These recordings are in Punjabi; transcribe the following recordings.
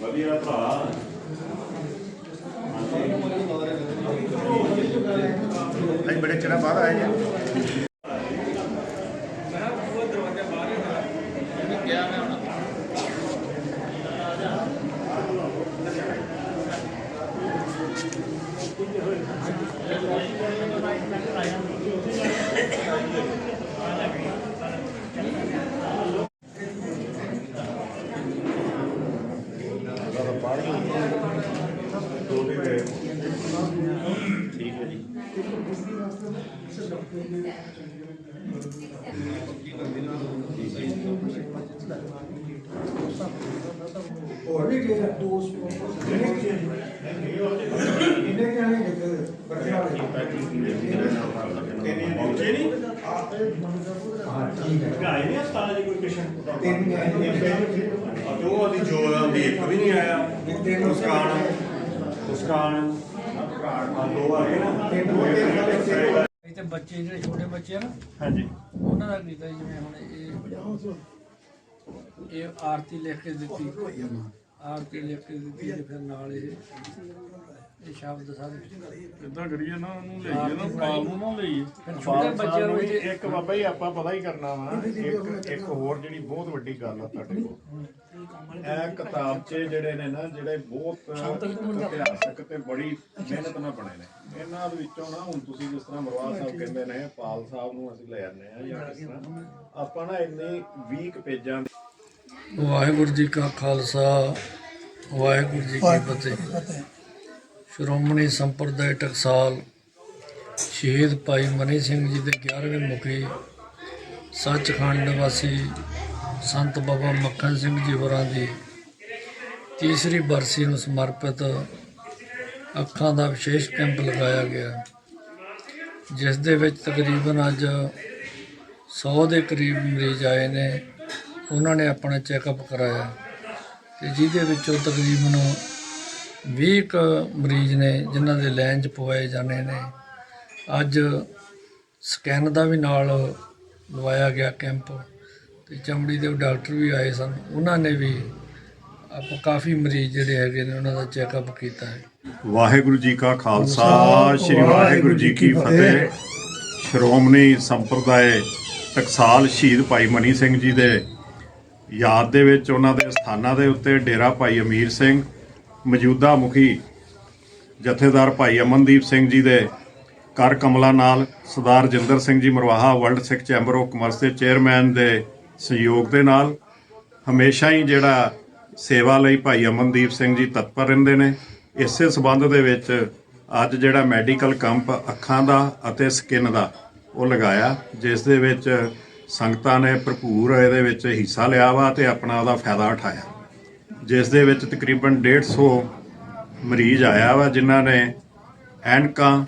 ਵਧੀਆ ਭਰਾ। ਅੱਜ ਬੜੇ ਚਿਰਾਂ ਬਾਅਦ ਆਏ ਜੀ ਠੀਕ ਹੈ ਜੀ ਹੋਰ ਵੀ ਗਏ ਦੋ ਇਹਨੇ ਕਹਿਣੇ ਕਿ ਬੱਚੇ ਵਾਲੇ ਪਹੁੰਚੇ ਨਹੀਂ ਹਾਂ ਠੀਕ ਹੈ। ਆਏ ਨਹੀਂ ਹਸਪਤਾਲ ਦੀ ਕੋਈ ਪੇਸ਼ੈਂਟ ਤਿੰਨ ਗਏ। ਅਤੇ ਉਹ ਉਹਦੀ ਜੋ ਉਹਦੀ ਇੱਕ ਵੀ ਨਹੀਂ ਆਇਆ। ਮੁਸਕਾਨ ਮੁਸਕਾਨ ਆ ਦੋ ਆ ਗਏ ਨਾ। ਇਹ ਤੇ ਬੱਚੇ ਜਿਹੜੇ ਛੋਟੇ ਬੱਚੇ ਆ ਨਾ ਹਾਂਜੀ। ਉਹਨਾਂ ਦਾ ਕੀਤਾ ਜੀ, ਜਿਵੇਂ ਹੁਣ ਇਹ ਇਹ ਆਰਤੀ ਲਿਖ ਕੇ ਦਿੱਤੀ। ਆਰਤੀ ਲਿਖ ਕੇ ਦਿੱਤੀ ਤੇ ਫਿਰ ਨਾਲ ਇਹ ਇਹ ਸ਼ਬਦ ਸਾਰੇ। ਇਦਾਂ ਕਰੀਏ ਨਾ ਉਹਨੂੰ ਲਈਏ ਨਾ ਪਾਲ ਨੂੰ ਨਾ ਲਈਏ। ਫਿਰ ਛੋਟੇ ਬੱਚਿਆਂ ਨੂੰ ਇਹ ਇੱਕ ਬਾਬਾ ਜੀ ਆਪਾਂ ਪਤਾ ਹੀ ਕਰਨਾ ਵਾ ਇੱਕ ਇੱਕ ਹੋਰ ਜਿਹੜੀ ਬਹੁਤ ਵੱਡੀ ਗੱਲ ਆ ਤੁਹਾਡੇ ਕੋਲ। ਇਹ ਕਿਤਾਬਚੇ ਜਿਹੜੇ ਨੇ ਨਾ ਜਿਹੜੇ ਬਹੁਤ ਇਤਿਹਾਸਕ ਤੇ ਬੜੀ ਮਿਹਨਤ ਨਾਲ ਬਣੇ ਨੇ। ਇਹਨਾਂ ਦੇ ਵਿੱਚੋਂ ਨਾ ਹੁਣ ਤੁਸੀਂ ਜਿਸ ਤਰ੍ਹਾਂ ਮਰਵਾਲ ਸਾਹਿਬ ਕਹਿੰਦੇ ਨੇ ਪਾਲ ਸਾਹਿਬ ਨੂੰ ਅਸੀਂ ਲੈ ਆਨੇ ਆ ਜਾਂ ਕਿਸ ਤਰ੍ਹਾਂ। ਆਪਾਂ ਨਾ ਇੰਨੇ 20 ਪੇਜਾਂ ਵਾਹਿਗੁਰੂ ਜੀ ਕਾ ਖਾਲਸਾ ਵਾਹਿਗੁਰੂ ਜੀ ਕੀ ਫਤਿਹ। ਸ਼੍ਰੋਮਣੀ ਸੰਪਰਦਾਇ ਟਕਸਾਲ ਸ਼ਹੀਦ ਭਾਈ ਮਨੀ ਸਿੰਘ ਜੀ ਦੇ 11ਵੇਂ ਮੁਖੀ, ਸੱਚਖੰਡ ਨਿਵਾਸੀ ਸੰਤ ਬਾਬਾ ਮੱਖਣ ਸਿੰਘ ਜੀ ਹੋਰਾਂ ਦੀ ਤੀਸਰੀ ਬਰਸੀ ਨੂੰ ਸਮਰਪਿਤ ਅੱਖਾਂ ਦਾ ਵਿਸ਼ੇਸ਼ ਕੈਂਪ ਲਗਾਇਆ ਗਿਆ, ਜਿਸ ਦੇ ਵਿੱਚ ਤਕਰੀਬਨ ਅੱਜ 100 ਦੇ ਕਰੀਬ ਮਰੀਜ਼ ਆਏ ਨੇ, ਉਹਨਾਂ ਨੇ ਆਪਣਾ ਚੈੱਕਅਪ ਕਰਾਇਆ ਤੇ ਜਿਹਦੇ ਵਿੱਚੋਂ ਤਕਰੀਬਨ 20 ਕੁ ਮਰੀਜ਼ ਨੇ ਜਿਨ੍ਹਾਂ ਦੇ ਲਾਈਨ 'ਚ ਪਵਾਏ ਜਾਣੇ ਨੇ। ਅੱਜ ਸਕੈਨ ਦਾ ਵੀ ਨਾਲ ਲਵਾਇਆ ਗਿਆ ਕੈਂਪ ਤੇ ਚਮੜੀ ਦੇ ਡਾਕਟਰ ਵੀ ਆਏ ਸਨ। ਉਹਨਾਂ ਨੇ ਵੀ ਆਪਾਂ ਕਾਫੀ ਮਰੀਜ਼ ਜਿਹੜੇ ਹੈਗੇ ਨੇ ਉਹਨਾਂ ਦਾ ਚੈੱਕਅਪ ਕੀਤਾ ਹੈ। ਵਾਹਿਗੁਰੂ ਜੀ ਕਾ ਖਾਲਸਾ ਸ੍ਰੀ ਵਾਹਿਗੁਰੂ ਜੀ ਕੀ ਫਤਿਹ। ਸ਼੍ਰੋਮਣੀ ਸੰਪਰਦਾਇ ਟਕਸਾਲ ਸ਼ਹੀਦ ਭਾਈ ਮਨੀ ਸਿੰਘ ਜੀ ਦੇ ਯਾਦ ਦੇ ਵਿੱਚ ਉਹਨਾਂ ਦੇ ਸਥਾਨਾਂ ਦੇ ਉੱਤੇ ਡੇਰਾ ਭਾਈ ਅਮੀਰ ਸਿੰਘ ਮੌਜੂਦਾ ਮੁਖੀ ਜਥੇਦਾਰ ਭਾਈ ਅਮਨਦੀਪ ਸਿੰਘ ਜੀ ਦੇ ਕਰ ਕਮਲਾ ਨਾਲ Sardar Jinder Singh ji Marwaha world Sikh chamber of commerce ਦੇ ਚੇਅਰਮੈਨ ਦੇ ਸਹਿਯੋਗ ਦੇ ਨਾਲ ਹਮੇਸ਼ਾ ਹੀ ਜਿਹੜਾ ਸੇਵਾ ਲਈ ਭਾਈ ਅਮਨਦੀਪ ਸਿੰਘ ਜੀ ਤਤਪਰ ਰਹਿੰਦੇ ਨੇ, ਇਸੇ ਸਬੰਧ ਦੇ ਵਿੱਚ ਅੱਜ ਜਿਹੜਾ ਮੈਡੀਕਲ ਕੈਂਪ ਅੱਖਾਂ ਦਾ ਅਤੇ ਸਕਿਨ ਦਾ ਉਹ ਲਗਾਇਆ, ਜਿਸ ਦੇ ਵਿੱਚ ਸੰਗਤਾਂ ਨੇ ਭਰਪੂਰ ਇਹਦੇ ਵਿੱਚ ਹਿੱਸਾ ਲਿਆ ਵਾ ਤੇ ਆਪਣਾ ਉਹਦਾ ਫਾਇਦਾ ਉਠਾਇਆ। ਜਿਸ ਦੇ ਵਿੱਚ ਤਕਰੀਬਨ 150 ਮਰੀਜ਼ ਆਇਆ ਵਾ, ਜਿਨ੍ਹਾਂ ਨੇ ਐਨਕਾਂ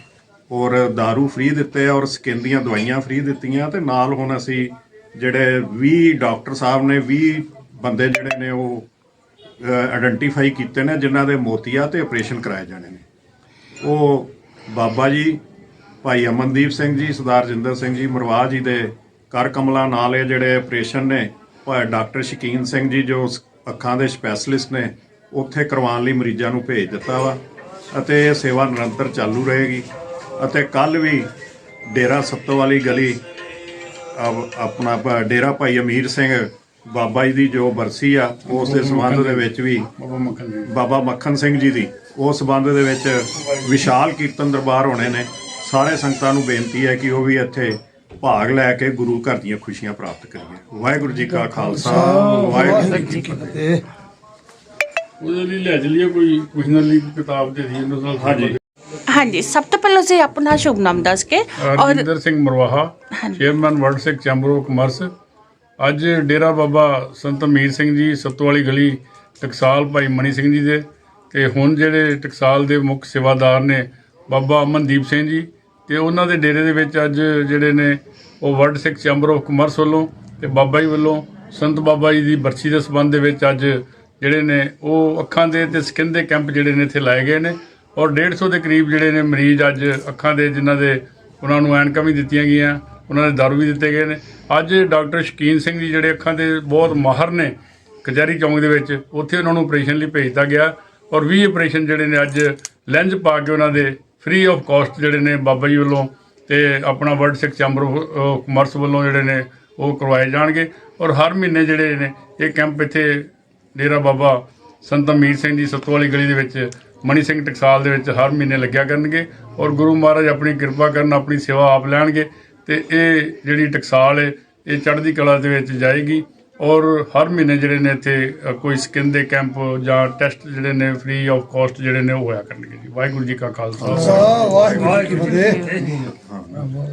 ਔਰ दारू ਫ੍ਰੀ ਦਿੱਤੇ ਔਰ ਸਕਿਨ ਦੀਆਂ ਦਵਾਈਆਂ ਫ੍ਰੀ ਦਿੱਤੀਆਂ ਤੇ ਨਾਲ ਹੁਣ ਅਸੀਂ ਜਿਹੜੇ 20 ਡਾਕਟਰ ਸਾਹਿਬ ਨੇ 20 ਬੰਦੇ ਜਿਹੜੇ ਨੇ ਉਹ ਆਇਡੈਂਟੀਫਾਈ ਕੀਤੇ ਨੇ, ਜਿਨ੍ਹਾਂ ਦੇ ਮੋਤੀਆ ਤੇ ਆਪਰੇਸ਼ਨ ਕਰਾਏ ਜਾਣੇ ਨੇ। ਉਹ ਬਾਬਾ ਜੀ, ਭਾਈ ਅਮਨਦੀਪ ਸਿੰਘ ਜੀ, ਸਰਦਾਰ ਜਿੰਦਰ ਸਿੰਘ ਜੀ ਮਰਵਾ ਜੀ ਦੇ ਕਰ ਕਮਲਾ ਨਾਲ ਇਹ ਜਿਹੜੇ ਆਪਰੇਸ਼ਨ ਨੇ, ਭਾਈ ਡਾਕਟਰ ਸ਼ਕੀਨ ਸਿੰਘ ਜੀ ਜੋ ਅੱਖਾਂ ਦੇ ਸਪੈਸ਼ਲਿਸਟ ਨੇ ਉੱਥੇ ਕਰਵਾਉਣ ਲਈ ਮਰੀਜ਼ਾਂ ਨੂੰ ਭੇਜ ਦਿੱਤਾ ਵਾ ਅਤੇ ਇਹ ਸੇਵਾ ਨਿਰੰਤਰ ਚਾਲੂ ਰਹੇਗੀ ਅਤੇ ਕੱਲ ਵੀ ਡੇਰਾ ਸੱਤੋ ਵਾਲੀ ਗਲੀ ਆਪਣਾ ਡੇਰਾ ਭਾਈ ਅਮੀਰ ਸਿੰਘ ਬਾਬਾ ਜੀ ਦੀ ਜੋ ਬਰਸੀ ਆ ਉਸ ਦੇ ਸੰਬੰਧ ਦੇ ਵਿੱਚ ਵੀ ਬਾਬਾ ਮੱਖਣ ਸਿੰਘ ਜੀ ਦੀ ਉਸ ਸੰਬੰਧ ਦੇ ਵਿੱਚ ਵਿਸ਼ਾਲ ਕੀਰਤਨ ਦਰਬਾਰ ਹੋਣੇ ਨੇ। ਸਾਰੇ ਸੰਗਤਾਂ ਨੂੰ ਬੇਨਤੀ ਹੈ ਕਿ ਉਹ ਵੀ ਇੱਥੇ ਭਾਗ ਲੈ ਕੇ ਗੁਰੂ ਘਰ ਦੀਆਂ ਖੁਸ਼ੀਆਂ ਪ੍ਰਾਪਤ ਕਰੀਏ। ਵਾਹਿਗੁਰੂ ਜੀ ਕਾ ਖਾਲਸਾ ਵਾਹਿਗੁਰੂ ਜੀ ਕੀ ਫਤਿਹ। ਉਹਦੇ ਲਈ ਲੈ ਚਲੀਏ ਕੋਈ ਕੁਛ ਨਾ ਲਈ ਕਿਤਾਬ ਦੇ ਦੀ ਇਹਨਾਂ ਨਾਲ ਹਾਂਜੀ। ਹਾਂਜੀ ਸਭ ਤੋਂ ਪਹਿਲਾਂ ਅਸੀਂ ਆਪਣਾ ਸ਼ੁਭ ਨਾਮ ਦੱਸ ਕੇ ਔਰ Rajinder Singh Marwaha chairman world Sikh chamber of commerce. ਅੱਜ ਡੇਰਾ ਬਾਬਾ ਸੰਤ ਅਮੀਰ ਸਿੰਘ ਜੀ ਸੱਤੋ ਵਾਲੀ ਗਲੀ ਟਕਸਾਲ ਭਾਈ ਮਨੀ ਸਿੰਘ ਜੀ ਦੇ ਤੇ ਹੁਣ ਜਿਹੜੇ ਟਕਸਾਲ ਦੇ ਮੁੱਖ ਸੇਵਾਦਾਰ ਨੇ ਬਾਬਾ ਅਮਨਦੀਪ ਸਿੰਘ ਜੀ ਤੇ ਉਹਨਾਂ ਦੇ ਡੇਰੇ ਦੇ ਵਿੱਚ ਅੱਜ ਜਿਹੜੇ ਨੇ ਉਹ world Sikh chamber of commerce ਵੱਲੋਂ ਤੇ ਬਾਬਾ ਜੀ ਵੱਲੋਂ ਸੰਤ ਬਾਬਾ ਜੀ ਦੀ ਬਰਸੀ ਦੇ ਸੰਬੰਧ ਦੇ ਵਿੱਚ ਅੱਜ ਜਿਹੜੇ ਨੇ ਉਹ ਅੱਖਾਂ ਦੇ ਤੇ ਸਕਿਨ ਦੇ ਕੈਂਪ ਜਿਹੜੇ ਨੇ ਇੱਥੇ ਲਾਏ ਗਏ ਨੇ ਔਰ 150 ਦੇ ਕਰੀਬ ਜਿਹੜੇ ਨੇ ਮਰੀਜ਼ ਅੱਜ ਅੱਖਾਂ ਦੇ ਜਿਨ੍ਹਾਂ ਦੇ ਉਹਨਾਂ ਨੂੰ ਐਨਕਾਂ ਵੀ ਦਿੱਤੀਆਂ ਗਈਆਂ, ਉਹਨਾਂ ਦੇ ਦਾਰੂ ਵੀ ਦਿੱਤੇ ਗਏ ਨੇ। ਅੱਜ ਡਾਕਟਰ ਸ਼ਕੀਨ ਸਿੰਘ ਜੀ ਜਿਹੜੇ ਅੱਖਾਂ ਦੇ ਬਹੁਤ ਮਾਹਰ ਨੇ ਕਚਹਿਰੀ ਚੌਂਕ ਦੇ ਵਿੱਚ, ਉੱਥੇ ਉਹਨਾਂ ਨੂੰ ਆਪਰੇਸ਼ਨ ਲਈ ਭੇਜਤਾ ਗਿਆ ਔਰ 20 ਆਪਰੇਸ਼ਨ ਜਿਹੜੇ ਨੇ ਅੱਜ ਲੈਂਜ ਪਾ ਕੇ ਉਹਨਾਂ ਦੇ ਫ੍ਰੀ ਆਫ ਕਾਸਟ ਜਿਹੜੇ ਨੇ ਬਾਬਾ ਜੀ ਵੱਲੋਂ ਤੇ ਆਪਣਾ world Sikh chamber of commerce ਵੱਲੋਂ ਜਿਹੜੇ ਨੇ ਉਹ ਕਰਵਾਏ ਜਾਣਗੇ। ਔਰ ਹਰ ਮਹੀਨੇ ਜਿਹੜੇ ਨੇ, ਇਹ ਕੈਂਪ ਇੱਥੇ ਡੇਰਾ ਬਾਬਾ ਸੰਤ ਅਮੀਰ ਸਿੰਘ ਜੀ ਸੱਤੂ ਵਾਲੀ ਗਲੀ ਦੇ ਵਿੱਚ ਮਣੀ ਸਿੰਘ ਟਕਸਾਲ ਦੇ ਵਿੱਚ ਹਰ ਮਹੀਨੇ ਲੱਗਿਆ ਕਰਨਗੇ। ਔਰ ਗੁਰੂ ਮਹਾਰਾਜ ਆਪਣੀ ਕਿਰਪਾ ਕਰਨ ਆਪਣੀ ਸੇਵਾ ਆਪ ਲੈਣਗੇ ਤੇ ਇਹ ਜਿਹੜੀ ਟਕਸਾਲ ਹੈ ਇਹ ਚੜ੍ਹਦੀ ਕਲਾ ਦੇ ਵਿੱਚ ਜਾਏਗੀ। ਔਰ ਹਰ ਮਹੀਨੇ ਜਿਹੜੇ ਨੇ ਇੱਥੇ ਕੋਈ ਸਕਿਨ ਦੇ ਕੈਂਪ ਜਾਂ ਟੈਸਟ ਜਿਹੜੇ ਨੇ, ਫ੍ਰੀ ਆਫ ਕਾਸਟ ਜਿਹੜੇ ਨੇ ਉਹ ਹੋਇਆ ਕਰਨਗੇ ਜੀ। ਵਾਹਿਗੁਰੂ ਜੀ ਕਾ ਖਾਲਸਾ। ਵਾਹਿਗੁਰੂ ਜੀ ਕੀ ਫਤਿਹ। Meu amor,